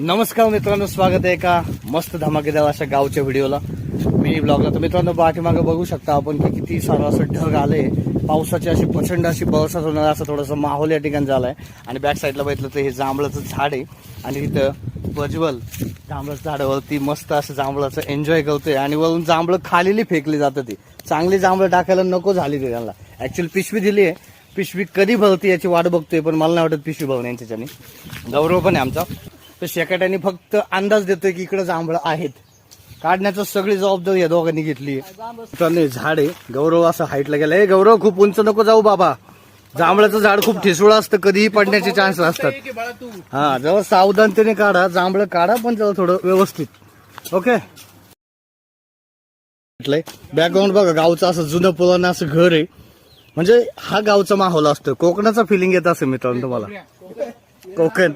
नमस्कार मित्रांनो स्वागत आहे एका मस्त धमाकेदार अशा गावच्या व्हिडिओला. मी ब्लॉगला. तर मित्रांनो पाठीमागे बघू शकता आपण की किती सारं असं ढग आले पावसाची अशी प्रचंड अशी पावसात होणार असं थोडंसं माहोल या ठिकाणी आहे आणि बॅक साईडला बघितलं तर हे जांभळाचं झाड आहे. आणि इथं प्रज्वल जांभळाचं झाडावरती मस्त असं जांभळाचं एन्जॉय करतोय. आणि वरून जांभळं खालीली फेकली जातं ती. चांगली जांभळं टाकायला नको झाली ते त्यांना. ऍक्च्युअली पिशवी दिली आहे. पिशवी कधी भरती याची वाट बघतोय पण मला नाही वाटत पिशवी भरून यांच्याच्याने. गौरव पण आहे आमचा. तर शेकाट्याने फक्त अंदाज देतोय की इकडे जांभळं आहेत. काढण्याचं सगळी जबाबदारी या दोघांनी घेतली आहे. झाड आहे. गौरव असं हाईटला गेला. हे गौरव खूप उंच नको जाऊ बाबा. जांभळाचं झाड खूप ठिसूळ असतं कधीही पडण्याचे चान्स असतात. हा जवळ सावधानतेने काढा. जांभळं काढा पण जवळ थोडं व्यवस्थित. ओके? बॅकग्राऊंड बघा गावचं असं जुनं पुराणं असं घर आहे. म्हणजे हा गावचा माहोल असतो. कोकणाचा फिलिंग येत असेल मित्रांनो तुम्हाला. कोकण.